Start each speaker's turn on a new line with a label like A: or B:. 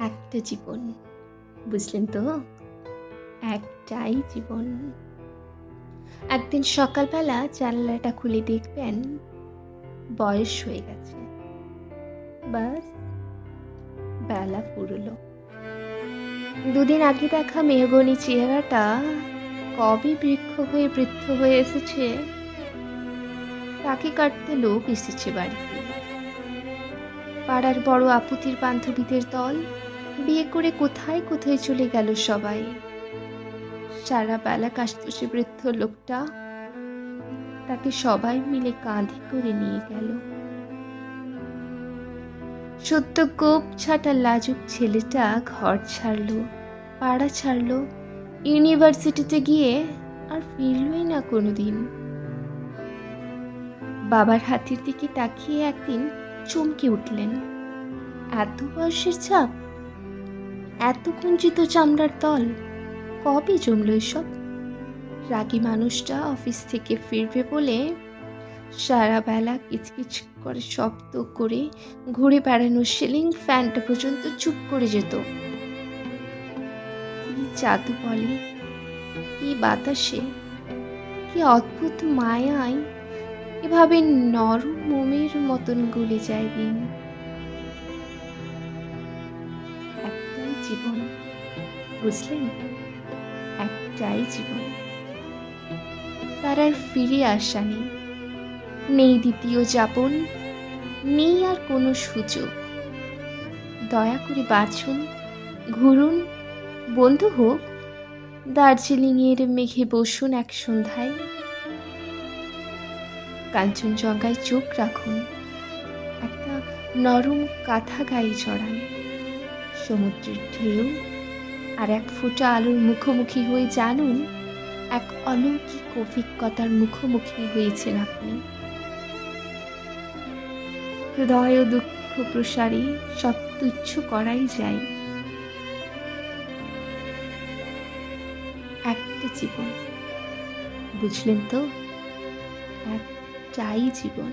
A: একটা জীবন, বুঝলেন তো? একটাই জীবন। একদিন সকালবেলা জানালাটা খুলে দেখবেন, বয়স হয়ে গেছে। বাস, বেলা পুরলো। দুদিন আগে দেখা মেহগনি চেহারাটা কবে বৃক্ষ হয়ে বৃদ্ধ হয়ে এসেছে, তাকে কাটতে লোক এসেছে বাড়িতে। পাড়ার বড় আপুতির বান্ধবীদের দল বিয়ে করে কোথায় কোথায় চলে গেল সবাই? সারা বেলা কাশত সে বৃদ্ধ লোকটা তাকে সবাই মিলে কাঁধে করে নিয়ে গেল। সত্য কোপ ছাটা লাজুক ছেলেটা ঘর ছাড়লো, পাড়া ছাড়লো, ইউনিভার্সিটিতে গিয়ে আর ফিরলই না কোনোদিন। বাবার হাতের দিকে তাকিয়ে একদিন চমকে উঠলেন। এত বয়সের ছাপ এত কুঞ্চিত চামড়ার দল? কবে জমলো এসব? রাগি মানুষটা অফিস থেকে ফিরবে বলে সারা বেলা কিচকিচ করে শব্দ করে ঘুরে বেড়ানো সিলিং ফ্যানটা পর্যন্ত চুপ করে যেত। কি জাদু বলে? কি বাতাসে? কি অদ্ভুত মায়ায়? এভাবে নরম মোমের মতন গলে যায় দিন। জীবন, বুঝলেন? একটাই জীবন। তার আর ফিরে আসা নেই। নেই দ্বিতীয় যাপন, নেই আর কোনো সুযোগ। দয়া করে বাঁচুন, ঘুরুন, বন্ধু হোক, দার্জিলিংয়ের মেঘে বসুন এক সন্ধ্যায়। কাঞ্চনজঙ্ঘায় চোখ রাখুন, একটা নরম কাঁথা গায়ে চড়ান সমুদ্রের ঢেউ আর এক ফোঁটা আলোর মুখোমুখি হয়ে জানুন, এক অলৌকিক অভিজ্ঞতার মুখোমুখি হয়েছেন আপনি। হৃদয় ও দুঃখ প্রসারী সব তুচ্ছ করাই যায়। একটা জীবন, বুঝলেন তো? একটাই জীবন।